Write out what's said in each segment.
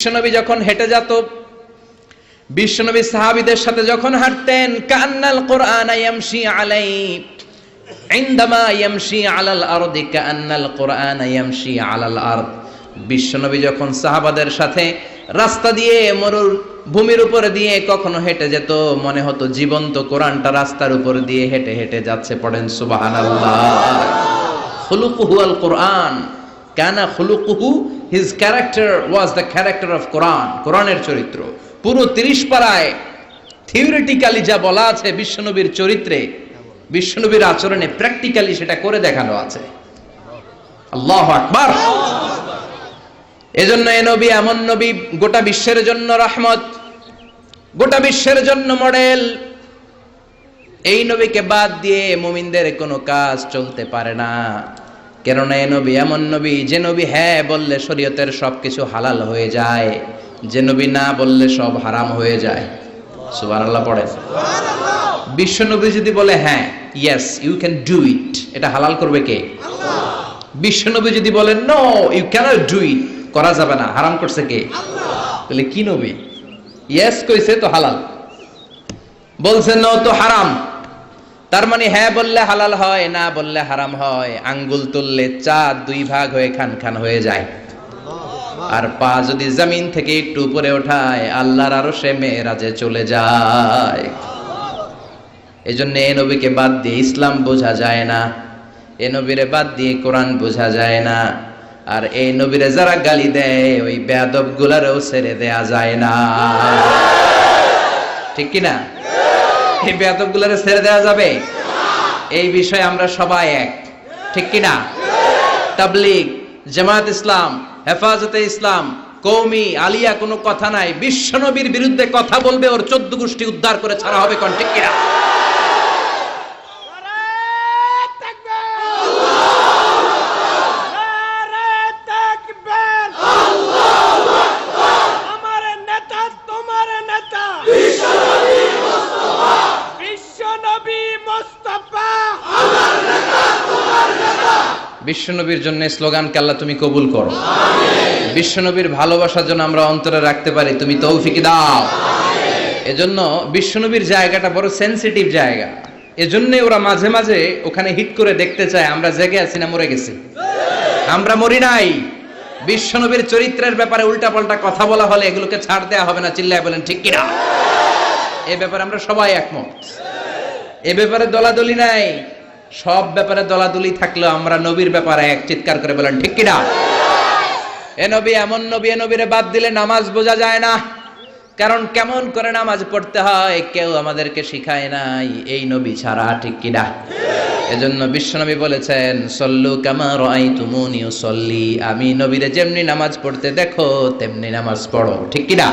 বিশ্বনবী যখন হেঁটে যেত, বিশ্বনবী সাহাবীদের সাথে যখন হাঁটতেন, কান্নাল কোরআন আলাই ইয়ামশি আলাল আরদি, কান্নাল কোরআন আলাল বিশ্বনবী যখন সাহাবাদের সাথে রাস্তা দিয়ে, মরুর ভূমির উপরে দিয়ে কখনো হেঁটে যেত, মনে হতো জীবন্ত কোরআনটা রাস্তার উপর দিয়ে হেঁটে হেঁটে যাচ্ছে, পড়েন সুবহানাল্লাহ। খুলুকুহু আল কোরআন, কানা খুলুকুহু his character was the character of Quran কোরআনের চরিত্র। পুরো তিরিশ পাড়ায় থিওরিটিক্যালি যা বলা আছে বিশ্বনবীর চরিত্রে, বিশ্বনবীর আচরণে প্র্যাকটিক্যালি সেটা করে দেখানো আছে। আল্লাহ আকবার। এজন্য এ নবী এমন নবী, গোটা বিশ্বের জন্য রহমত, গোটা বিশ্বের জন্য মডেল। এই নবীকে বাদ দিয়ে মুমিনদের কোনো কাজ চলতে পারে না। কেননা এ নবী এমন নবী যে নবী হ্যাঁ বললে শরীয়তের সব কিছু হালাল হয়ে যায় যে নবী না বললে সব হারাম হয়ে যায়। আল্লাহ পড়ে বিশ্ব নবী যদি বলে হ্যাঁ yes you can do it এটা হালাল করবে কে? বিশ্ব নবী যদি বলে no you cannot do it করা যাবে না হারাম করছে কে? বলে কি নবী? ইয়েস কইছে তো হালাল। বলছে নো তো হারাম। তার মানে হ্যাঁ বললে হালাল হয়, না বললে হারাম হয়। আঙ্গুল তুললে চাঁদ দুই ভাগ হয়ে খান খান হয়ে যায়। আর পা যদি জমিন থেকে একটু উপরে ওঠায়, আল্লাহর আরও সে মেয়েরাজে চলে যায়। এই জন্য এ নবীকে বাদ দিয়ে ইসলাম বোঝা যায় না। এ নবীরে বাদ দিয়ে কোরআন বোঝা যায় না। আর এই নবীরে যারা গালি দেয়, ওই বেয়াদব গুলারেও ছেড়ে দেয়া যায় না। ঠিক কিনা? এই বেয়াদব গুলারে ছেড়ে দেওয়া যাবে? এই বিষয়ে আমরা সবাই এক। ঠিক কিনা তাবলিগ, জামাত ইসলাম, হেফাজতে ইসলাম কৌমি আলিয়া কোনো কথা নাই। বিশ্বনবীর বিরুদ্ধে কথা বলবে, ওর চোদ্দ গোষ্ঠী উদ্ধার করে ছাড়া হবে কোন, ঠিক কিনা আমার নেতা তোমার নেতা বিশ্ব নবী মোস্তফা বিশ্বনবীর জন্য স্লোগানকে আল্লাহ তুমি কবুল করো। বিশ্বনবীর ভালোবাসার জন্য আমরা অন্তরে রাখতে পারি, তুমি তৌফিকি দাও। এজন্য বিশ্বনবীর জায়গাটা বড় সেনসিটিভ জায়গা। এজন্য ওরা মাঝে মাঝে ওখানে হিট করে দেখতে চায়, আমরা জেগে আছি না মরে গেছি। আমরা মরি নাই। বিশ্বনবীর চরিত্রের ব্যাপারে উল্টাপাল্টা কথা বলা হলে এগুলোকে ছাড় দেওয়া হবে না, চিল্লায় বলেন, ঠিক কিনা? এ ব্যাপারে আমরা সবাই একমত। এ ব্যাপারে দলাদলি নাই। সব ব্যাপারে দলাদলি থাকলেও আমরা নবীর ব্যাপারে এক চিৎকার করে বলেন, ঠিক কিনা? এ নবী, এমন নবী, এ নবীরে বাদ দিলে নামাজ বোঝা যায় না। কারণ কেমন করে নামাজ পড়তে হয়, কেউ আমাদেরকে শিখায় নাই। এই নবী ছাড়া, ঠিক কিনা? এজন্য বিশ্বনবী বলেছেন, সল্লু কামা রাই তুমুনি সল্লি আমি নবীরে যেমনি নামাজ পড়তে দেখো, তেমনি নামাজ পড়ো, ঠিক কিনা?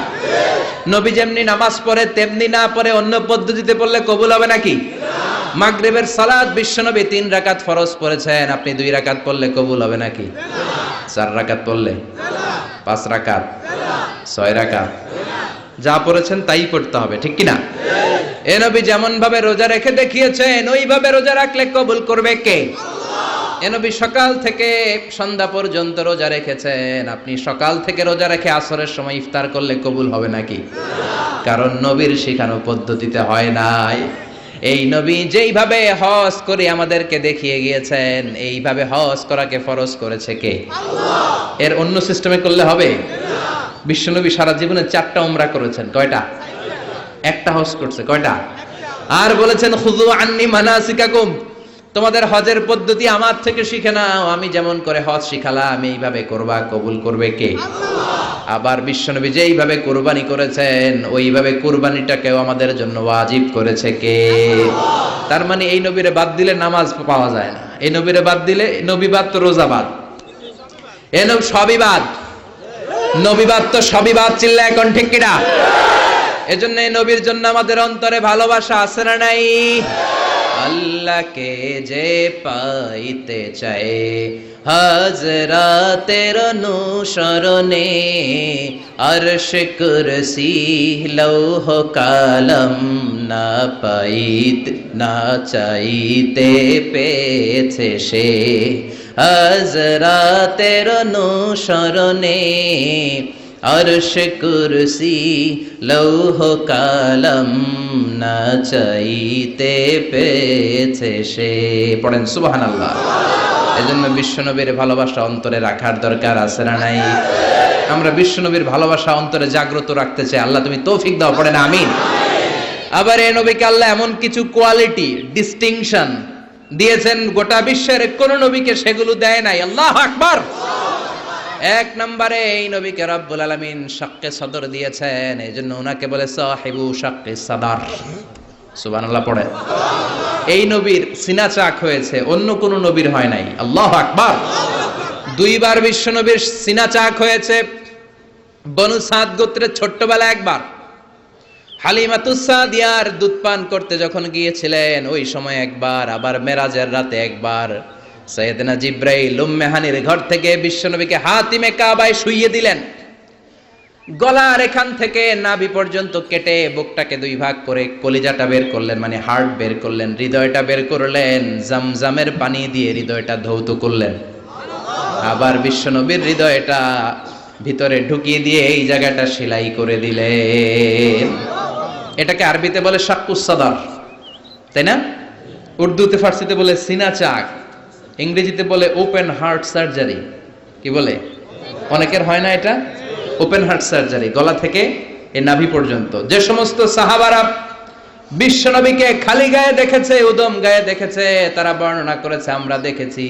নবী যেমনি নামাজ পড়ে, তেমনি না পড়ে অন্য পদ্ধতিতে পড়লে কবুল হবে নাকি? মাগরিবের সালাত বিশ্বনবী তিন রাকাত ফরজ পড়েছেন। আপনি দুই রাকাত পড়লে কবুল হবে নাকি? চার রাকাত পড়লে? পাঁচ রাকাত? ছয় রাকাত? যা পড়েছেন তাই পড়তে হবে, ঠিক কিনা? এ নবী যেমন ভাবে রোজা রেখে দেখিয়েছেন, ওইভাবে রোজা রাখলে কবুল করবে কে? এ নবী সকাল থেকে সন্ধ্যা পর্যন্ত রোজা রেখেছেন। আপনি সকাল থেকে রোজা রেখে আসরের সময় ইফতার করলে কবুল হবে নাকি? কারণ নবীর শেখানো পদ্ধতিতে হয় নাই। এই নবী যেইভাবে হজ করে আমাদেরকে দেখিয়ে গিয়েছেন এইভাবে হজ করাকে ফরজ করেছে কে? এর অন্য সিস্টেমে করলে হবে? বিশ্বনবী সারা জীবনে চারটা উমরা করেছেন কয়টা? একটা হজ করছে কয়টা? আর বলেছেন খুদু আন্নি মানাসিকাকুম। তোমাদের হজের পদ্ধতি আমার থেকে শিখে নাও। আমি যেমন করে হজ শিখালাম, এইভাবে করবা, কবুল করবে কে? আবার বিশ্বনবী যেইভাবে কোরবানি করেছেন, ওইভাবে কোরবানিটাকেও আমাদের জন্য ওয়াজিব করেছে কে? তার মানে এই নবীরে বাদ দিলে নামাজ পাওয়া যায় না। এই নবীরে বাদ দিলে নবী বাদ তো রোজা বাদ। এ নব সবই বাদ। নবীবাদ তো সবই বাদ চিল্লা এখন ঠিক কিনা? এজন্য এই নবীর জন্য আমাদের অন্তরে ভালোবাসা আছে না নাই? আল্লাহকে যে পাইতে চায়। হাজরাতের অনুসরণে আরশ কুরসি লৌহ কালম না পাইত, না চাইতে পেয়েছে সে। হাজরাতের অনুসরণে আরশ কুরসি লৌহ কালম না চাইতে পেয়েছে সে পড়েন সুবাহান আল্লাহ এজন্য বিশ্বনবীর ভালোবাসা অন্তরে রাখার দরকার আছে না নাই? আমরা বিশ্বনবীর ভালোবাসা অন্তরে জাগ্রত রাখতে চাই। আল্লাহ তুমি তৌফিক দাও পড়েন আমিন। আবার এ নবীকে আল্লাহ এমন কিছু কোয়ালিটি ডিস্টিংশন দিয়েছেন, গোটা বিশ্বের কোন নবীকে সেগুলো দেয় নাই। আল্লাহ আকবার। এক নম্বরে এই নবীকে রব্বুল আলামিন শাক্কে সদর দিয়েছেন এই জন্য ওনাকে বলে সাহিবু শাক্কে সাদার। সুবহানাল্লাহ, পড়ে। এই নবীর সিনা চাক হয়েছে, অন্য কোন নবীর হয় নাই। আল্লাহ আকবার। দুইবার বিশ্ব নবীর সিনা চাক হয়েছে, বনু সাদ গোত্রের ছোট্টবেলা একবার। হালিমাতুসাদিয়ার দুধ পান করতে যখন গিয়েছিলেন, ওই সময় একবার, আবার মেরাজের রাতে একবার। সৈয়দনা জিব্রাইল উম্মেহানির ঘর থেকে বিশ্বনবীকে হাতিমে কাবায় শুইয়ে দিলেন। গলার এখান থেকে নাভি পর্যন্ত কেটে বুকটাকে দুই ভাগ করে কলিজাটা বের করলেন মানে হার্ট বের করলেন, হৃদয়টা বের করলেন, জামজামের পানি দিয়ে হৃদয়টা ধৌত করলেন। আবার বিশ্বনবীর হৃদয়টা ভিতরে ঢুকিয়ে দিয়ে এই জায়গাটা সেলাই করে দিলেন। এটাকে আরবিতে বলে সাক্কুসাদার তাই না? উর্দুতে ফার্সিতে বলে সিনা চাক। ইংরেজিতে বলে ওপেন হার্ট সার্জারি কি বলে? অনেকের হয় না এটা? ওপেন হার্ট সার্জারি গলা থেকে এ নাভি পর্যন্ত। যে সমস্ত সাহাবারা বিশ্বনবীকে খালি গায়ে দেখেছে, উদম গায়ে দেখেছে, তারা বর্ণনা করেছে, আমরা দেখেছি।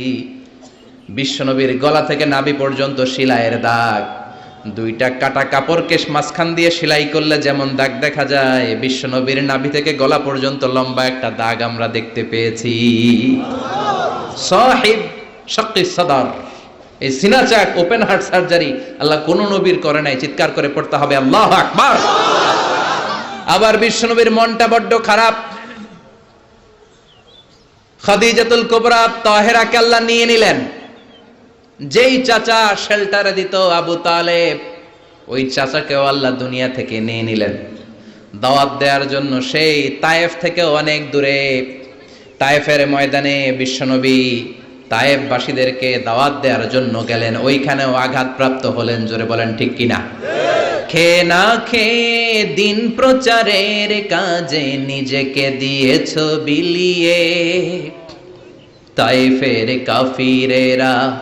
বিশ্বনবীর গলা থেকে নাভি পর্যন্ত শিলায়ের দাগ। দুইটা কাটা কাপড়কে মাঝখান দিয়ে সেলাই করলে যেমন দাগ দেখা যায়, বিশ্বনবীর নাভি থেকে গলা পর্যন্ত লম্বা একটা দাগ আমরা দেখতে পেয়েছি। সাহিব শক্তি সদার, এই সিনাচাক ওপেন হার্ট সার্জারি আল্লাহ কোন নবীর করে নাই, চিৎকার করে পড়তে হবে, আল্লাহ আকবার। আবার বিশ্বনবীর মনটা বড্ড খারাপ। খাদিজাতুল কুবরা তাহেরাকে আল্লাহ নিয়ে নিলেন। যেই চাচা শেল্টারে দিত আবু তালেব, ওই চাচাকেও আল্লাহ দুনিয়া থেকে নিয়ে নিলেন। দাওয়াত দেওয়ার জন্য সেই তায়েফ থেকে অনেক দূরে। তায়েফের ময়দানে বিশ্বনবী তায়েফবাসীদেরকে দাওয়াত দেওয়ার জন্য গেলেন। ওইখানেও আঘাতপ্রাপ্ত হলেন, জোরে বলেন ঠিক কিনা? খে না খে দিন প্রচারের কাজে নিজেকে দিয়েছ বিলিয়ে। তাইফের কাফিরেরা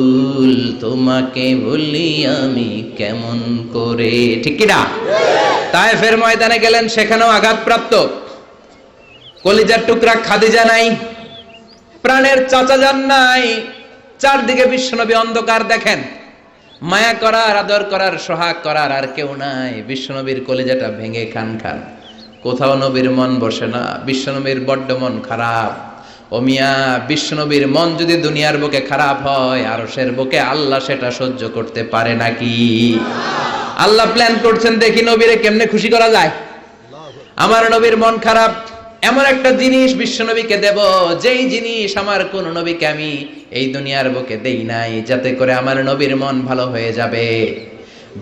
রাসূল তোমাকে ভুলি আমি কেমন করে? ঠিক কিনা? তায়েফের ময়দানে গেলেন, সেখানেও আঘাতপ্রাপ্ত। কলিজার টুকরা খাদিজা নাই, প্রাণের চাচা যান নাই। চারদিকে বিশ্বনবী অন্ধকার দেখেন। মায়া করার, আদর করার, সোহাগ করার আর কেউ নাই। বিশ্বনবীর কলিজাটা ভেঙে খান খান। কোথাও নবীর মন বসে না, বিশ্বনবীর বড্ড মন খারাপ। ও মিয়া বিশ্বনবীর মন যদি দুনিয়ার বুকে খারাপ হয়, আরশের বুকে আল্লাহ সেটা সহ্য করতে পারে নাকি? আল্লাহ প্ল্যান করছেন দেখি নবীরে কেমনে খুশি করা যায়। আমার নবীর মন খারাপ, এমন একটা জিনিস বিশ্বনবীকে দেব, যেই জিনিস আমার কোন নবীকে আমি এই দুনিয়ার বুকে দেই নাই, যাতে করে আমার নবীর মন ভালো হয়ে যাবে।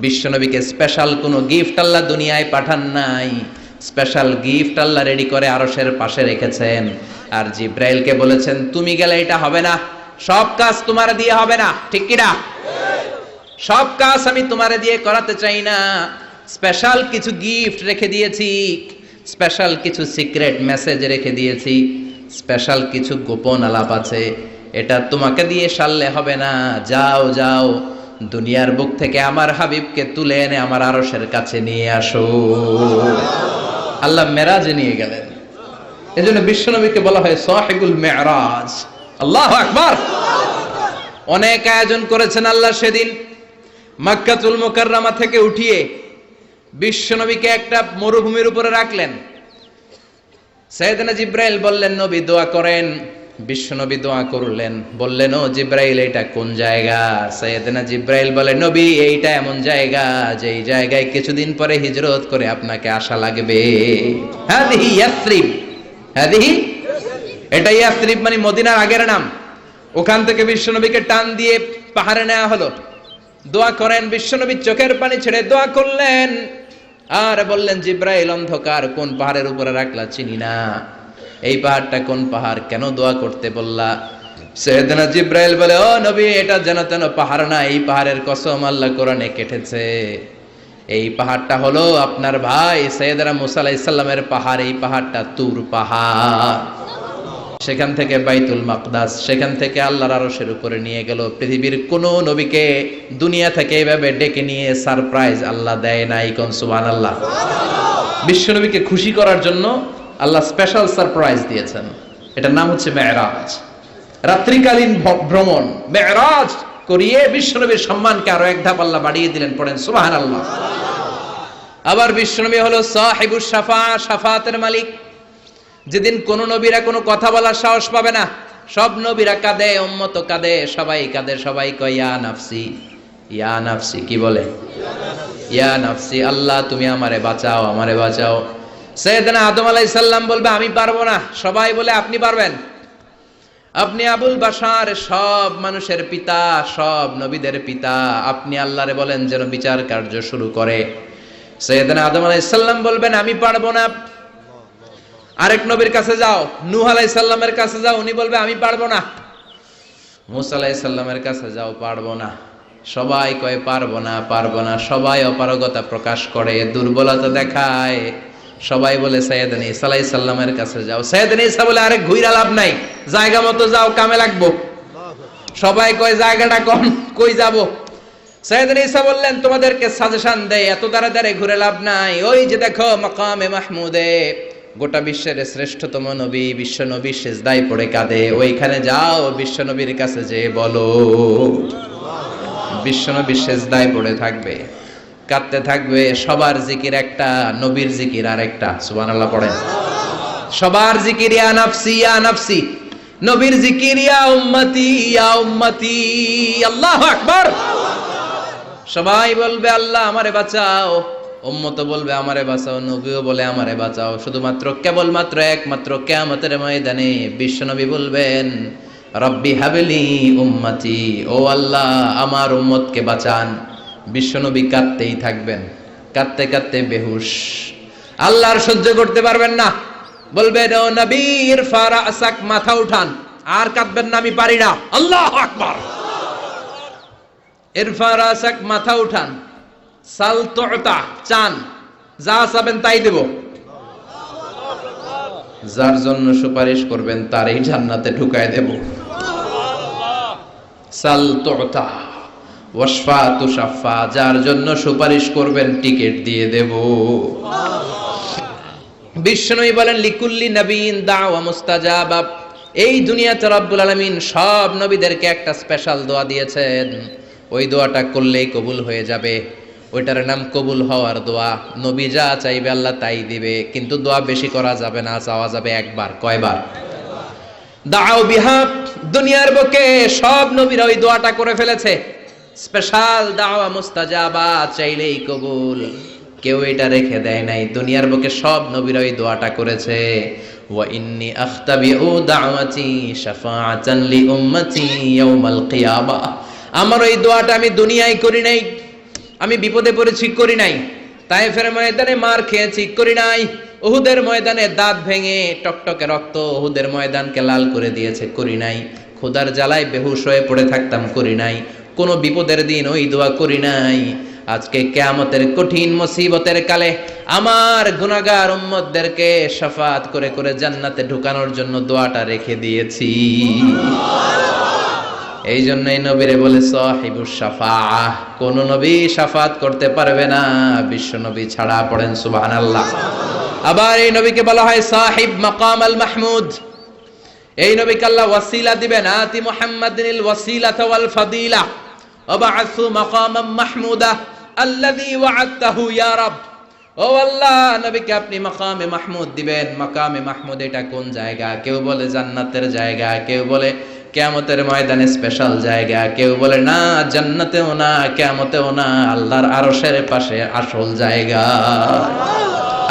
বিশ্বনবীকে স্পেশাল কোনো গিফট আল্লাহ দুনিয়ায় পাঠান নাই। স্পেশাল গিফট আল্লাহ রেডি করে আরশের পাশে রেখেছেন। আর জিব্রাইলকে বলেছেন, তুমি গেলে এটা হবে না। সব কাজ তোমার দিয়ে হবে না। ঠিক কিনা সব কাজ আমি তোমারে দিয়ে করাতে চাই না। স্পেশাল কিছু গিফট রেখে দিয়েছি। স্পেশাল কিছু সিক্রেট মেসেজ রেখে দিয়েছি। স্পেশাল কিছু গোপন আলাপ আছে। এটা তোমাকে দিয়ে সারলে হবে না। যাও যাও। দুনিয়ার বুক থেকে আমার হাবিবকে তুলে এনে আমার আরশের কাছে নিয়ে আসো। আল্লাহ মেরাজে নিয়ে গেলেন। এই এজন্য বিশ্বনবীকে বলা হয় সাহেবুল মেরাজ। আল্লাহ আকবার। অনেক আয়োজন করেছেন আল্লাহ সেদিন। মাক্কাতুল মুকাররামা থেকে উঠিয়ে বিশ্বনবীকে একটা মরুভূমির উপরে রাখলেন। সৈয়দনা জিব্রাইল বললেন, নবী, দোয়া করেন। বিশ্বনবী দোয়া করলেন, বললেন, ও জিব্রাইল, এটা কোন জায়গা? সৈয়দনা জিব্রাইল বলে, নবী, এইটা এমন জায়গা যে এই জায়গায় কিছুদিন পরে হিজরত করে আপনাকে আশা লাগবে। হাদিহি ইয়াসরিব, হাদিহি? এটা ইয়াসরিব মানে মদিনার আগের নাম। ওখান থেকে বিশ্বনবীকে টান দিয়ে পাহাড়ে নেওয়া হলো। দোয়া করেন, বিশ্বনবী চোখের পানি ছেড়ে দোয়া করলেন, আর বললেন, জিব্রাইল, অন্ধকার, কোন পাহাড়ের উপরে রাখলা চিনি না। এই পাহাড়টা কোন পাহাড়? কেন দোয়া করতে বললা? সৈয়দনা জিব্রাইল বলে, ও নবী, এটা যেন তেন পাহাড় না, এই পাহাড়ের কসম আল্লাহ কোরআনে কেটেছে। এই পাহাড়টা হলো আপনার ভাই সৈয়দনা মুসা আলাইহিস সালামের পাহাড়, এই পাহাড়টা তুর পাহাড়। সেখান থেকে বাইতুল মাকদাস, সেখান থেকে আল্লাহর আরশের উপরে নিয়ে গেল। পৃথিবীর কোন নবীকে দুনিয়া থেকে এইভাবে ডেকে নিয়ে সারপ্রাইজ আল্লাহ দেয় নাই কোন? সুবহানাল্লাহ। বিশ্ব নবীকে খুশি করার জন্য আল্লাহ স্পেশাল সারপ্রাইজ দিয়েছেন। এটার নাম হচ্ছে মেয়রাজ। রাত্রিকালীন ভ্রমণ, মেয়রাজ করিয়ে বিশ্বনবীর সম্মানকে আরও এক ধাপ আল্লাহ বাড়িয়ে দিলেন, পড়েন সুবাহান আল্লাহ আবার বিশ্বনবী হলো সাহিবুস সাফা সাফাতের মালিক। যেদিন কোন নবীরা কোনো কথা বলার সাহস পাবে না, সব নবীরা কাঁদে, উম্মত কাঁদে, সবাই কাঁদে, সবাই কয়, ইয়া নাফসি ইয়া নাফসি কি বলে? ইয়া নাফসি, আল্লাহ তুমি আমারে বাঁচাও আমারে বাঁচাও। সৈয়দনা আদম আলাইহিস সালাম বলবে, আমি পারব না। সবাই বলে, আপনি পারবেন? আপনি আবুল বাশার, সব মানুষের পিতা, সব নবীদের পিতা। আপনি আল্লাহরে বলেন যেন বিচার কার্য শুরু করে। সৈয়দনা আদম আলাইহিস সালাম বলবেন, আমি পারব না। আরেক নবীর কাছে যাও, নূহ আলাইহিস সালামের কাছে যাও, উনি বলবে, আমি পারব না। মুসা আলাইহিস সালামের কাছে যাও, পারব না। সবাই কয়, পারব না পারব না। সবাই অপারগতা প্রকাশ করে, দুর্বলতা দেখায়। সবাই বলে সৈয়দন ঈসা আলাইহিস সালামের কাছে যাও। সৈয়দন ঈসা বলে, আরে, ঘুইরা লাভ নাই। জায়গা মতো যাও, কামে লাগবো। সবাই কয়, জায়গাটা কম, কই যাব? সৈয়দন ঈসা বললেন, তোমাদেরকে সাজেশন দেয় এত তাড়াতাড়ি ঘুরে লাভ নাই। ওই যে দেখো, মাকামে মাহমুদে, গোটা বিশ্বের শ্রেষ্ঠতম নবী, বিশ্ব নবী সেজদায় পড়ে কাঁদে। ওইখানে যাও, বিশ্ব নবীর কাছে যে বলো। বিশ্ব নবী সেজদায় পড়ে থাকবে। কাঁদতে থাকবে, সবার জিকির একটা, নবীর জিকির আর একটা সুবহানাল্লাহ পড়েন। সবার জিকির, ইয়া নাফসি ইয়া নাফসি। নবীর জিকির, ইয়া উম্মতি ইয়া উম্মতি। আল্লাহু আকবার। সবাই বলবে, আল্লাহ আমারে বাঁচাও। উম্মত বলবে, আমারে বাঁচাও। নবীও বলে, আমারে বাঁচাও। শুধুমাত্র কেবলমাত্র, একমাত্র কেয়ামতের ময়দানে বিশ্বনবী বলবেন, রব্বি হাবেলি উম্মতি। ও আল্লাহ, আমার উম্মতকে বাঁচান। বিশ্বনবী কাঁদতেই থাকবেন। কাঁদতে কাঁদতে বেহুশ। আল্লাহর সহ্য করতে পারবেন না। বলবেন, ও নবীর আসাক, মাথা উঠান। আর কাঁদবেন না, আমি পারি না। আল্লাহ আকবার। রাসাক মাথা উঠান। সাল চান। যা চাবেন তাই দেব। যার জন্য সুপারিশ করবেন, তারই জান্নাতে ঢুকায় দেব। সাল ওয়াসফা তুষাফা যার জন্য সুপারিশ করবেন, টিকিট দিয়ে দেব। বিষ্ণুই বলেন, লিকুল্লি নবীন দাওয়া মুস্তাজাবা। এই দুনিয়াতে রব্বুল আলামিন সব নবীদেরকে একটা স্পেশাল দোয়া দিয়েছেন। ওই দোয়াটা করলেই কবুল হয়ে যাবে। ওইটার নাম কবুল হওয়ার দোয়া। নবী যা চাইবে আল্লাহ তাই দিবে। কিন্তু দোয়া বেশি করা যাবে না, চাওয়া যাবে একবার, কয়বার? দাও বিহাব, দুনিয়ার বুকে সব নবীরা ওই দোয়াটা করে ফেলেছে। স্পেশাল দাওয়া মুস্তাজাবা চাইলেই কবুল। কেউ এটা রেখে দেয় নাই। দুনিয়ার বুকে সব নবীরা ওই দোয়াটা করেছে। আমার ওই দোয়াটা আমি দুনিয়ায় করি নাই। আমি বিপদে পড়েছি, করি নাই। তাইফের ময়দানে মার খেয়েছি, করি নাই। উহুদের ময়দানে দাঁত ভেঙে টকটকে রক্ত উহুদের ময়দানকে লাল করে দিয়েছে, করি নাই। খোদার জ্বালায় বেহুশ হয়ে পড়ে থাকতাম, করি নাই। কোনো বিপদের দিন ওই দোয়া করি নাই। আজকে কেয়ামতের কঠিন মুসিবতের কালে আমার গুনাহগার উম্মতদেরকে শাফাত করে করে জান্নাতে ঢুকানোর জন্য দোয়াটা রেখে দিয়েছি। এই জন্যই নবীরে বলে, সাহিবু সাফা কোন নবী সাফাত করতে পারবে না, বিশ্ব নবী ছাড়া পড়েন সুবাহান আল্লাহ আবার এই নবীকে বলা হয়, সাহিব মাকাম আল মাহমুদ। এই নবীকে আল্লাহ ওয়াসিলা দিবেন, আতি মুহাম্মাদিনিল ওয়াসিলাতা ওয়াল ফাদিলা। রাব ও আল্লাহ, নবীকে আপনি মাহমুদ দিবেন। মাহমুদ এটা কোন জায়গা? কেউ বলে জান্নাতের জায়গা, কেউ বলে ময়দানে স্পেশাল জায়গা, কেউ বলে না, জান্নাতেও না, কেয়ামতেও না, আল্লাহর আরশের পাশে আসল জায়গা।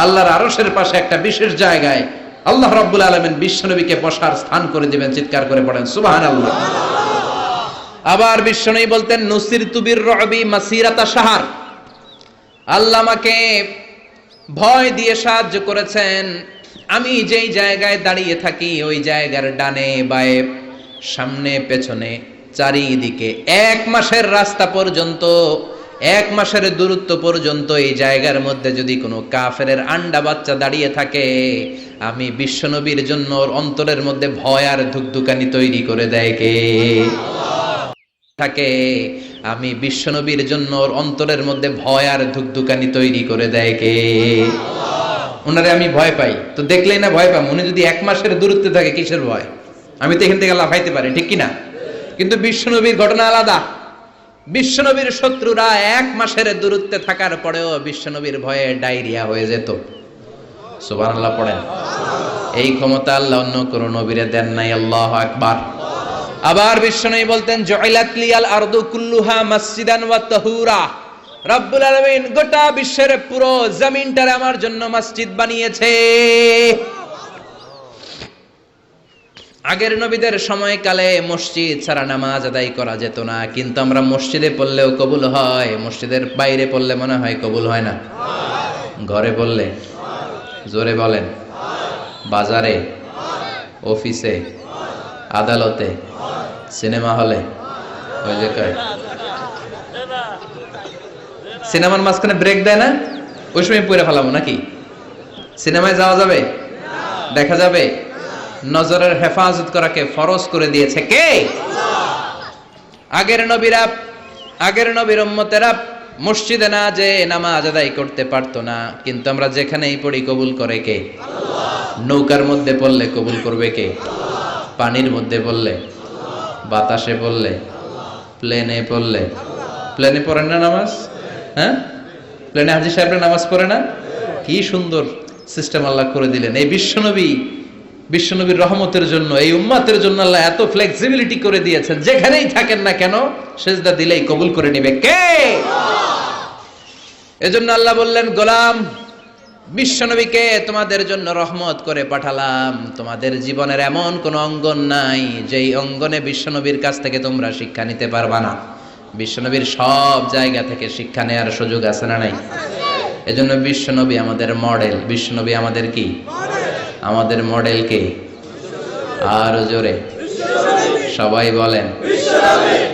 আল্লাহর আরশের পাশে একটা বিশেষ জায়গায় আল্লাহ রাব্বুল আলামিন বিশ্বনবীকে বসার স্থান করে দিবেন, চিৎকার করে পড়েন, সুবহানাল্লাহ। আবার বিশ্বনবী বলতেন নুসির তুবির রবি মাসিরাতা সাহার আল্লাহ আমাকে ভয় দিয়ে সাহায্য করেছেন, আমি যেই জায়গায় দাঁড়িয়ে থাকি, ওই জায়গার ডানে বায়ে, সামনে পেছনে, চারিদিকে, এক মাসের রাস্তা পর্যন্ত, এক মাসের দূরত্ব পর্যন্ত এই জায়গার মধ্যে যদি কোনো কাফের আন্ডা বাচ্চা দাঁড়িয়ে থাকে, আমি বিশ্বনবীর জন্য অন্তরের মধ্যে ভয় আর ধুকধুকানি তৈরি করে দেয় কে? থাকে। আমি বিশ্বনবীর জন্য ওর অন্তরের মধ্যে ভয় আর ধুকধুকানি তৈরি করে দেয় কে? ওনারে আমি ভয় পাই। তো দেখলেই না ভয় পাম। উনি যদি এক মাসের দূরত্বে থাকে, কিসের ভয়? আমি তো এখান থেকে লাফাইতে পারি, ঠিক কিনা কিন্তু বিশ্বনবীর ঘটনা আলাদা। বিশ্বনবীর শত্রুরা এক মাসের দূরত্বে থাকার পরেও বিশ্বনবীর ভয়ে ডায়রিয়া হয়ে যেত। সুবহানাল্লাহ পড়েন। এই ক্ষমতা আল্লাহ অন্য কোন নবীরে দেন নাই, আল্লাহ আকবার। আবার বিশ্বনবী বলতেন জয়লাত লিয়াল আরদু কুল্লুহা মসজিদান ওয়া তাহুরা। রব্বুল আলামিন গোটা বিশ্বের পুরো জমিনটারে আমার জন্য মসজিদ বানিয়েছে। আগের নবীদের সময়কালে মসজিদ ছাড়া নামাজ আদায় করা যেত না, কিন্তু আমরা মসজিদে পড়লেও কবুল হয়, মসজিদের বাইরে পড়লে মনে হয় কবুল হয় না। ঘরে পড়লে? জোরে বলেন। বাজারে? অফিসে? আদালতে? সিনেমা হলে? ওই যে কয়? সিনেমার মাঝখানে ব্রেক দেয় না? ওই সময় পড়ে ফেলাবো নাকি? সিনেমায় যাওয়া যাবে? দেখা যাবে? নজরের হেফাজত করাকে ফরজ করে দিয়েছে কে? আগের নবীরা আগের নবীর উম্মতেরা মসজিদে না যে নামাজ আদায় করতে পারতো না। কিন্তু আমরা যেখানেই পড়ি কবুল করে কে? নৌকার মধ্যে পড়লে কবুল করবে কে? পানির মধ্যে পড়লে? বাতাসে পড়লে? প্লেনে পড়লে? প্লেনে পড়েন না নামাজ? হ্যাঁ? প্লেনে হাজি সাহেবের নামাজ পড়ে না? কি সুন্দর সিস্টেম আল্লাহ করে দিলেন। এই বিশ্বনবী, বিশ্বনবীর রহমতের জন্য, এই উম্মাতের জন্য আল্লাহ এত ফ্লেক্সিবিলিটি করে দিয়েছেন। যেখানেই থাকেন না কেন, সেজদা দিলেই কবুল করে নিবে। কে? এজন্য আল্লাহ বললেন, গোলাম বিশ্বনবীকে তোমাদের জন্য রহমত করে পাঠালাম। তোমাদের জীবনের এমন কোন অঙ্গন নাই, যেই অঙ্গনে বিশ্বনবীর কাছ থেকে তোমরা শিক্ষা নিতে পারবা না। বিশ্বনবীর সব জায়গা থেকে শিক্ষা নেওয়ার সুযোগ আছে না নাই? এজন্য বিশ্বনবী আমাদের মডেল। বিশ্বনবী আমাদের কি? আমাদের মডেল কে? আর জোরে। সবাই বলেন,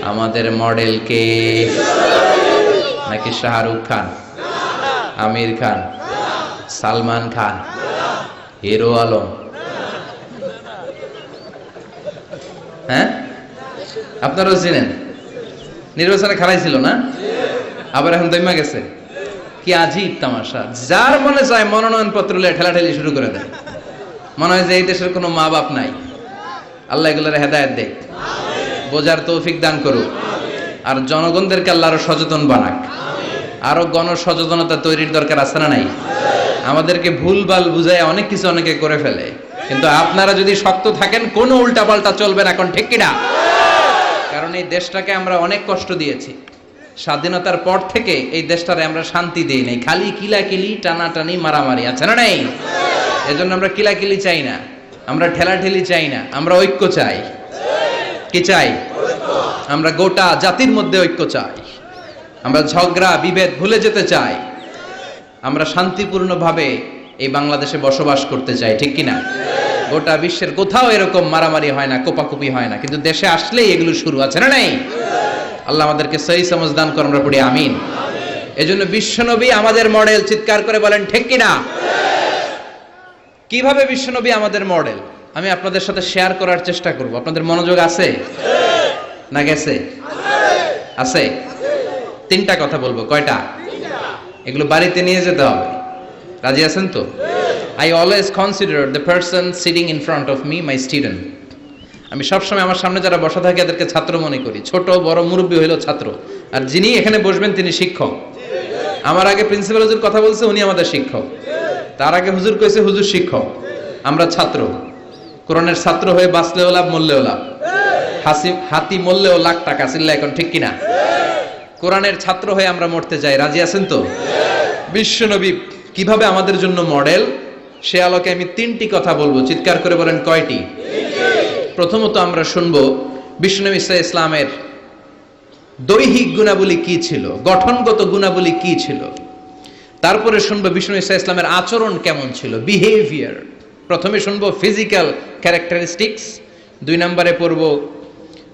আমাদের মডেল কে? নাকি শাহরুখ খান? আমির খান? সালমান খান, হিরো আলম। হ্যাঁ? আপনারাও চিনেন? নির্বাচনে খেলাই ছিল না? আবার এখন দৈমা গেছে। কি আজীব তামাশা। যার মনে চায় মনোনয়ন পত্র ঠেলাঠেলি শুরু করে দেয়। মনে হয় যে এই দেশের কোনো মা বাপ নাই। আল্লাহ এগুলোর হেদায়ত দেয়। বোঝার তৌফিক দান করুক। আর জনগণদেরকে আল্লাহ আরও সচেতন বানাক। আরও গণ সচেতনতা তৈরির দরকার আছে না নাই? আমাদেরকে ভুল ভালো বুঝায় অনেক কিছু অনেকে করে ফেলে। কিন্তু আপনারা যদি শক্ত থাকেন, কোনো উল্টা পাল্টা চলবে না, এখন ঠিক কিনা? কারণ এই দেশটাকে আমরা অনেক কষ্ট দিয়েছি। স্বাধীনতার পর থেকে এই দেশটারে আমরা শান্তি দিই নাই। খালি কিলাকিলি, টানাটানি, মারামারি, আছে না নাই? এজন্য আমরা কিলাকিলি চাই না। আমরা ঠেলাঠেলি চাই না। আমরা ঐক্য চাই। কি চাই? আমরা গোটা জাতির মধ্যে ঐক্য চাই। আমরা ঝগড়া, বিভেদ ভুলে যেতে চাই। আমরা শান্তিপূর্ণভাবে এই বাংলাদেশে বসবাস করতে চাই, ঠিক কিনা? গোটা বিশ্বের কোথাও এরকম মারামারি হয় না, কোপাকুপি হয় না, কিন্তু দেশে আসলেই এগুলো শুরু আছে, না নাই? আল্লাহ আমাদেরকে সেই সমাজ দান আমরা পড়ি আমিন। এজন্য বিশ্বনবী আমাদের মডেল, চিৎকার করে বলেন, ঠিক কিনা? কীভাবে বিশ্বনবী আমাদের মডেল? আমি আপনাদের সাথে শেয়ার করার চেষ্টা করব। আপনাদের মনোযোগ আছে? না গেছে? আছে? তিনটা কথা বলব, কয়টা? এগুলো বাড়িতে নিয়ে যেতে হবে। রাজি আছেন তো? I always consider the person sitting in front of me my student আমি সবসময় আমার সামনে যারা বসা থাকে এদেরকে ছাত্র মনে করি। ছোট, বড়, মুরব্বী হইল ছাত্র। আর যিনি এখানে বসবেন তিনি শিক্ষক। আমার আগে প্রিন্সিপাল হুজুর কথা বলছে, উনি আমাদের শিক্ষক। তার আগে হুজুর কইছে, হুজুর শিক্ষক, আমরা ছাত্র। কোরআনের ছাত্র হয়ে বাঁচলেও লাভ, মরলেও লাভ। হাসি, হাতি মরলেও লাখ টাকা চিল্লা এখন ঠিক কিনা? কোরআনের ছাত্র হয়ে আমরা মরতে চাই রাজি আছেন তো? বিশ্বনবী কীভাবে আমাদের জন্য মডেল? সে আলোকে আমি তিনটি কথা বলব। চিৎকার করে বলেন, কয়টি? প্রথমত আমরা শুনব বিষ্ণু ইসা ইসলামের দৈহিক গুণাবলী কি ছিল? গঠনগত গুণাবলী কি ছিল? তারপরে শুনব বিষ্ণু ইসা ইসলামের আচরণ কেমন ছিল? বিহেভিয়ার প্রথমে শুনব ফিজিক্যাল ক্যারেক্টারিস্টিক্স দুই নম্বরে পড়ব,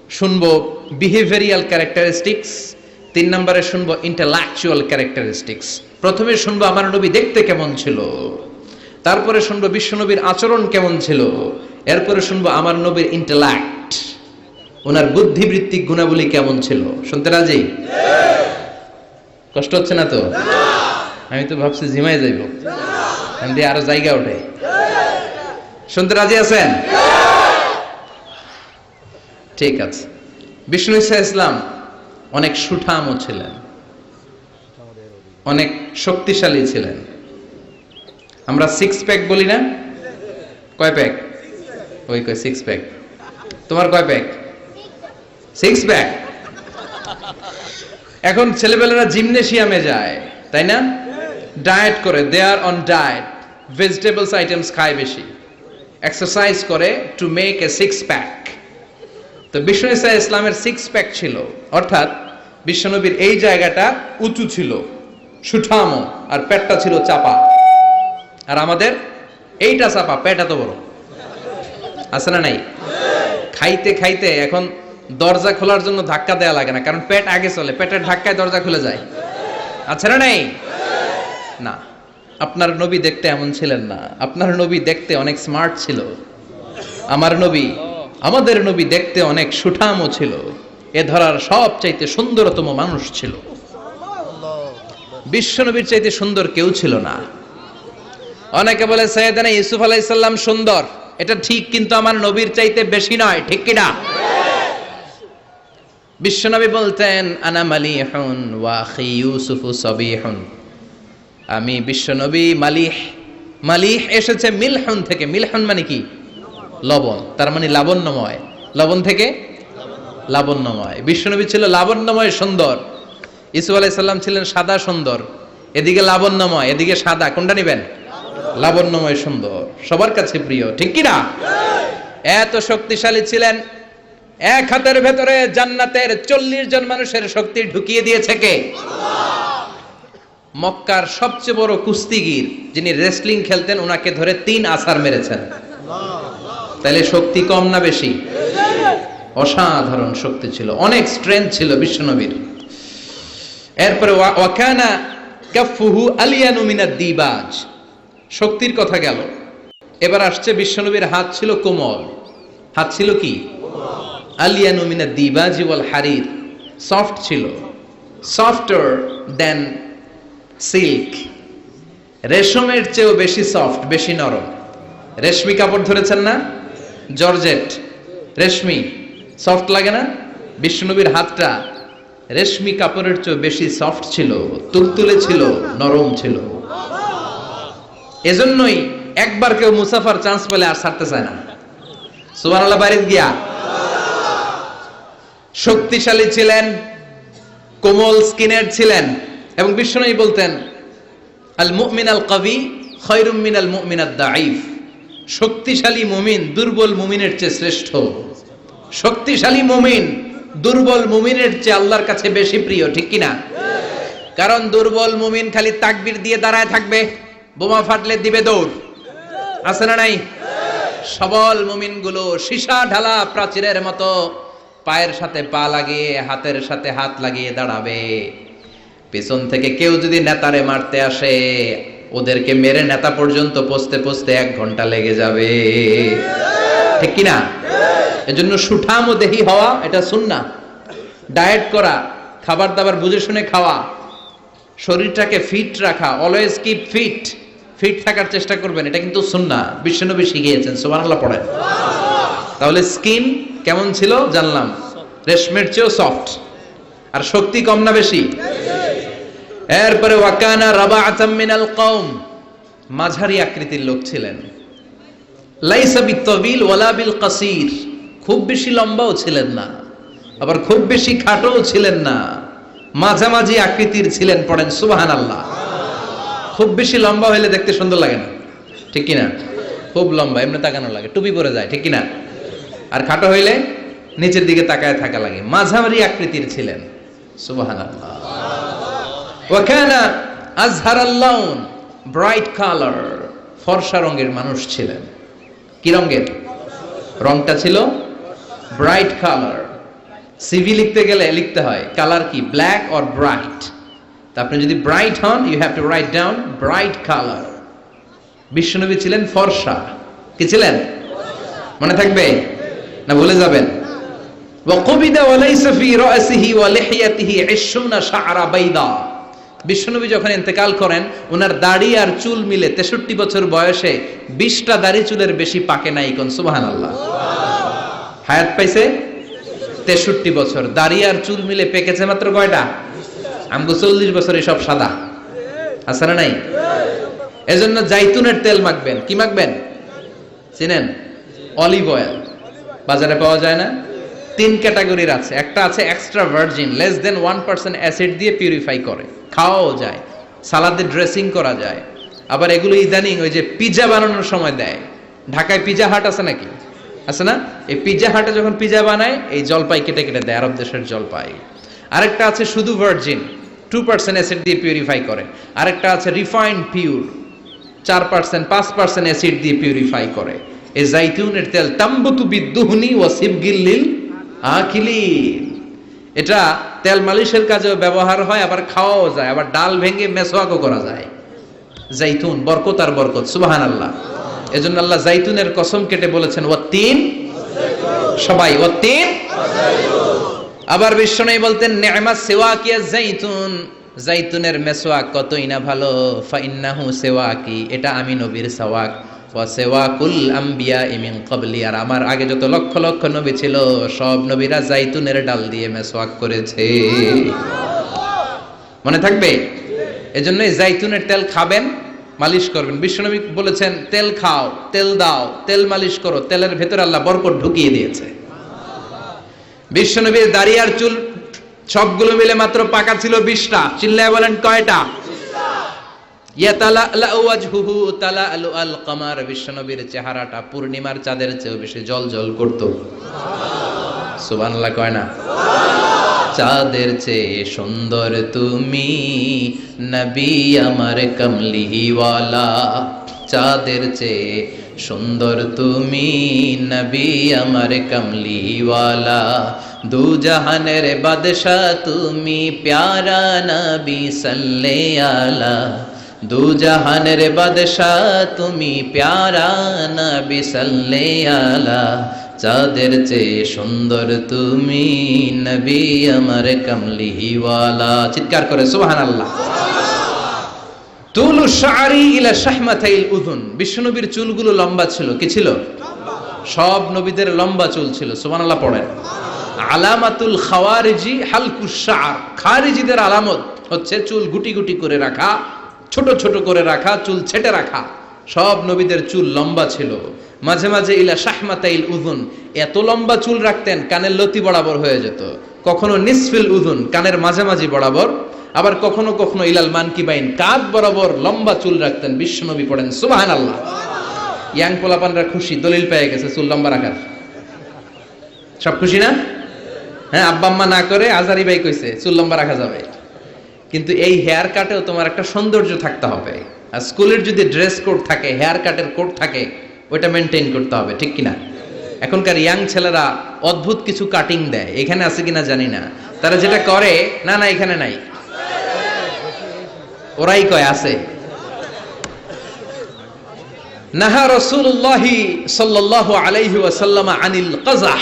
শুনব বিহেভিয়ারিয়াল ক্যারেক্টারিস্টিক্স তিন নম্বরে শুনব ইন্টালেকচুয়াল ক্যারেক্টারিস্টিক্স প্রথমে শুনব আমার নবী দেখতে কেমন ছিল। তারপরে শুনব বিশ্বনবীর আচরণ কেমন ছিল। এরপরে শুনব আমার নবীর ইন্টালেক্ট ওনার বুদ্ধিবৃত্তিক গুণাবলী কেমন ছিল। শুনতে রাজি? কষ্ট হচ্ছে না তো? আমি তো ভাবছি জিমাই যাইব। দিয়ে আরও জায়গা ওঠে। শুনতে রাজি আছেন? ঠিক আছে। বিষ্ণু ইসা ইসলাম অনেক সুঠামও ছিলেন। অনেক শক্তিশালী ছিলেন। আমরা সিক্স প্যাক বলি না? কয় প্যাক ওই কয় সিক্স প্যাক তোমার কয় প্যাক সিক্স প্যাক এখন ছেলেবেলারা জিমনেশিয়ামে যায়, তাই না? ডায়েট করে they are on diet vegetables items খায় বেশি। এক্সারসাইজ করে to make a six pack তো বিষ্ণু ইসা ইসলামের সিক্স প্যাক ছিল। অর্থাৎ বিশ্বনবীর এই জায়গাটা উঁচু ছিল, সুঠামো, আর পেটটা ছিল চাপা। আর আমাদের এইটা চাপা, পেট এত বড়। আছে না নাই? খাইতে খাইতে এখন দরজা খোলার জন্য ধাক্কা দেওয়া লাগে না, কারণ পেট আগে চলে, পেটের ধাক্কায় দরজা খুলে যায়। আছে না নাই? না। আপনার নবী দেখতে এমন ছিলেন না। আপনার নবী দেখতে অনেক স্মার্ট ছিল। আমার নবী আমাদের নবী দেখতে অনেক সুঠামও ছিল। এ ধরার সব চাইতে সুন্দরতম মানুষ ছিল। বিশ্ব নবীর চাইতে সুন্দর কেউ ছিল না। অনেকে বলে, সৈয়দানা ইউসুফ আলাইসাল্লাম সুন্দর। এটা ঠিক, কিন্তু আমার নবীর চাইতে বেশি নয়, ঠিক কিনা? বিশ্বনবী বলতেন, আনা মালিহুন ওয়া আখি ইউসুফু সাবিহুন। আমি বিশ্বনবী মালিহ। মালিহ এসেছে মিলহুন থেকে। মিলহুন মানে কি? লবণ। তার মানে লাবণ্যময়। লবণ থেকে লাবণ্যময়। বিশ্বনবী ছিল লাবণ্যময় সুন্দর। ইসু আলাইসাল্লাম ছিলেন সাদা সুন্দর। এদিকে লাবণ্যময়, এদিকে সাদা। কোনটা নিবেন? লাবণ্যময় সুন্দর। সবার কাছে প্রিয়, ঠিক কিনা এত শক্তিশালী ছিলেন। এক হাতের ভেতরে জান্নাতের চল্লিশ জন মানুষের শক্তি ঢুকিয়ে দিয়েছে কে? মক্কার সবচেয়ে বড় কুস্তিগির যিনি রেসলিং খেলতেন, ওনাকে ধরে তিন আসার মেরেছেন। তাহলে শক্তি কম না বেশি? অসাধারণ শক্তি ছিল। অনেক স্ট্রেংথ ছিল বিশ্বনবীর। এরপরে ওয়া- ওয়াকানা কাফুহু আলিয়ানু মিনাদ দিবাজ। শক্তির কথা গেল। এবার আসছে বিশ্বনবীর হাত ছিল কোমল। হাত ছিল কি? আলিয়ানু মিনাদ দিবাজি ওয়াল হারির। সফট ছিল। Softer than silk. রেশমের চেয়েও বেশি সফট, বেশি নরম। রেশমি কাপড় ধরেছেন না? জর্জেট, রেশমি, সফট লাগে না? বিষ্ণুনবীর হাতটা রেশমি কাপড়ের চেয়ে বেশি সফট ছিল, তুলতুলে ছিল, নরম ছিল। এজন্যই একবার কেউ মুসাফার চান্স পেলে আর ছাড়তে চায় না। সুবান আল্লাহ গিয়া। শক্তিশালী ছিলেন, কোমল স্কিনের ছিলেন এবং বিষ্ণুই বলতেন আল মুমিন আল কবি খৈরুম মিন আল মুমিন আল দাইফ শক্তিশালী মুমিন দুর্বল মুমিনের চেয়ে শ্রেষ্ঠ। শক্তিশালী মুমিন দুর্বল মুমিনের চেয়ে আল্লাহর কাছে বেশি প্রিয়, ঠিক কিনা? কারণ দুর্বল মুমিন খালি তাকবির দিয়ে দাঁড়ায় থাকবে, বোমা ফাটলে দিবে দৌড়। আছে না নাই? সবল মুমিনগুলো সীসা ঢালা প্রাচীরের মতো পায়ের সাথে পা লাগিয়ে, হাতের সাথে হাত লাগিয়ে দাঁড়াবে। পেছন থেকে কেউ যদি নেতারে মারতে আসে ওদেরকে মেরে নেতা পর্যন্ত পৌঁছতে পৌঁছতে এক ঘণ্টা লেগে যাবে। ঠিক কিনা? এজন্য সুঠাম ও দেহি হওয়া, এটা সুন্না। ডায়েট করা, খাবার দাবার বুঝে শুনে খাওয়া, শরীরটাকে ফিট রাখা অলওয়েজ কিপ ফিট ফিট থাকার চেষ্টা করবেন, এটা কিন্তু সুন্না। বিশ্বনবী শিখিয়েছেন, সুবহানাল্লাহ পড়েন। তাহলে স্কিন কেমন ছিল? জানলাম। রেশমের চেয়েও সফট আর শক্তি কম না বেশি? এরপরে ওয়াকানা রাবা মিনাল কওম। মাঝারি আকৃতির লোক ছিলেন। লাইসা বিত্তবিল ওয়ালা বিল কাসির। খুব বেশি লম্বাও ছিলেন না, আবার খুব বেশি খাটোও ছিলেন না। মাঝামাঝি আকৃতির ছিলেন পড়েন সুবাহান আল্লাহ খুব বেশি লম্বা হইলে দেখতে সুন্দর লাগে না। ঠিক কিনা? খুব লম্বা, এমনি তাকানো লাগে, টুপি পরে যায়, ঠিক কিনা? আর খাটো হইলে নিচের দিকে তাকায় থাকা লাগে। মাঝামারি আকৃতির ছিলেন, সুবহানাল্লাহ। ওয়াকানা আজহার আল্লাউন ব্রাইট কালার ফর্সা রঙের মানুষ ছিলেন কি রঙের রংটা ছিল ব্রাইট কালার সিভি লিখতে গেলে লিখতে হয় কালার কি ব্ল্যাক অর ব্রাইট তা আপনি যদি ব্রাইট হন you have to write down bright colour বিশ্বনবী ছিলেন ফর্সা কি ছিলেন মনে থাকবে না ভুলে যাবেন وقبض وليس في رأسه ولحيته عشرون شعر بيضاء বিশ্বনবী যখন ইন্তেকাল করেন ওনার দাড়ি আর চুল মিলে তেষট্টি বছর বয়সে বিশটা দাড়ি চুলের বেশি পাকে নাই কোন সুবাহান আল্লাহ হায়াত পাইছে? তেষট্টি বছর। দাড়ি আর চুল মিলে পেকেছে মাত্র কয়টা? আমগো চল্লিশ বছর সব সাদা। আছে না নাই? এজন্য জাইতুনের তেল মাখবেন। কি মাখবেন? চিনেন? Olive oil. বাজারে পাওয়া যায় না? তিন ক্যাটাগরির আছে। একটা আছে extra virgin less than one percent acid দিয়ে পিউরিফাই করে। খাওয়াও যায়, সালাদে ড্রেসিং করা যায়। আবার এগুলো ইদানিং ওই যে পিজা বানানোর সময় দেয়। ঢাকায় পিজা হাট আছে নাকি? আছে না? এই পিজা হাটে যখন পিজা বানায়, এই জলপাই কেটে কেটে দেয়, আরব দেশের জলপাই। আরেকটা আছে শুধু ভার্জিন টু পার্সেন্ট অ্যাসিড দিয়ে পিউরিফাই করে। আরেকটা আছে রিফাইন্ড পিউর চার পার্সেন্ট পাঁচ পার্সেন্ট অ্যাসিড দিয়ে পিউরিফাই করে। এই জাইতুনের তেল তাম্বতু বিদ্যুহনি ও শিবগিল্লিল এটা তেল মালিশের কাজেও ব্যবহার হয়, আবার খাওয়াও যায়, আবার ডাল ভেঙে মেসোয়াকও করা যায়। জাইতুন, বরকত আর বরকত সুবাহান আল্লাহ এজন্য আল্লাহ জাইতুনের কসম কেটে বলেছেন ও তিন সবাই ও তিন আবার বিষ্ণু বলতেন নেমা সেওয়া কিয়া জাইতুন। জাইতুনের মেসোয়াক কতই না ভালো, ফাইন্নাহু সেওয়াকি, এটা আমি নবীর সাওয়াক। ওয়া আম্বিয়া ইমিন ক্বাবলি। আর আমার আগে যত লক্ষ লক্ষ নবী ছিল, সব নবীরা জাইতুনের ডাল দিয়ে মেসোয়াক করেছে। মনে থাকবে? এজন্য জাইতুনের তেল খাবেন, মালিশ করবেন। বিশ্বনবী বলেছেন, তেল খাও, তেল দাও, তেল মালিশ করো, তেলের ভেতর আল্লাহ বরকত ঢুকিয়ে দিয়েছে। বিশ্বনবীর দাড়ি আর চুল সবগুলো মিলে মাত্র পাকা ছিল বিশটা। চিল্লায় বলেন, কয়টা ইয়াতালাউয়াজহুহু তালাআলু আল কামার পূর্ণিমার চাঁদের চেয়েও বেশি জল জল করত। সুবহানাল্লাহ কয় না? চাঁদের চেয়ে সুন্দর তুমি নবী আমার কমলিওয়ালা চাঁদের চেয়ে সুন্দর তুমি নবী আমার কমলিওয়ালা দু জাহানের বাদশাহ তুমি প্যারা নবী সাল্লে আলা। দু জাহানের বাদশাহ, তুমি প্যারা নবী সাল্লে আলা। চাঁদের চেয়ে সুন্দর তুমি নবী আমার কমলিওয়ালা চিৎকার করে সুবহান আল্লাহ তুলু শাড়ি ইলা শাহমাথাইল উদুন। বিশ্বনবীর চুলগুলো লম্বা ছিল, কি ছিল? সব নবীদের লম্বা চুল ছিল, সুবহানাল্লাহ পড়েন। আলামাতুল খাওয়ারিজি হালকুস শার। খারিজিদের আলামত হচ্ছে চুল গুটি গুটি করে রাখা। ছোট ছোট করে রাখা, চুল ছেটে রাখা। সব নবীদের চুল লম্বা ছিল। মাঝে মাঝে ইলা শাহমাতাইল উদুন এত লম্বা চুল রাখতেন, কানের লতি বরাবর হয়ে যেত। কখনো নিসফিল উদুন কানের মাঝামাঝি বরাবর। আবার কখনো কখনো ইলাল মানকি বাইন কাঁধ বরাবর লম্বা চুল রাখতেন, বিশ্বনবী পড়েন সুবাহান আল্লাহ ইয়াং পোলাপানরা খুশি, দলিল পেয়ে গেছে চুল লম্বা রাখার। সব খুশি না? হ্যাঁ আব্বা আম্মা না করে আজারি ভাই কইছে, চুল লম্বা রাখা যাবে। কিন্তু এই হেয়ার কাটেও তোমার একটা সৌন্দর্য থাকতে হবে। আর স্কুলের যদি ড্রেস কোড থাকে হেয়ার কাটের কোড থাকে, ওইটা মেনটেন করতে হবে, ঠিক কিনা? এখনকার ইয়াং ছেলেরা অদ্ভুত কিছু কাটিং দেয়। এখানে আছে কিনা জানি না। তারা যেটা করে, না না, এখানে নাই। ওরাই কয়, আছে। নাহা রসুল্লাহি সাল্লাল্লাহু আলাইহি ওয়াসাল্লাম আনিল কাজাহ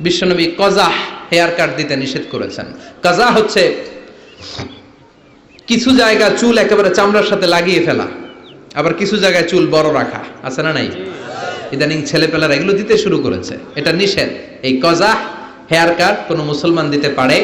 বিশ্বনবী কজাহ হেয়ার কাট দিতে নিষেধ করেছেন। কাজা হচ্ছে কিছু জায়গা চুল একেবারে চামড়ার সাথে লাগিয়ে ফেলা, আবার কিছু জায়গায় চুল বড় রাখা, আছে না নাই? ইদানিং ছেলেপেলারা এগুলো দিতে শুরু করেছে। এটা নিষেধ। এই কজা হেয়ার কাট কোনো মুসলমান দিতে পারে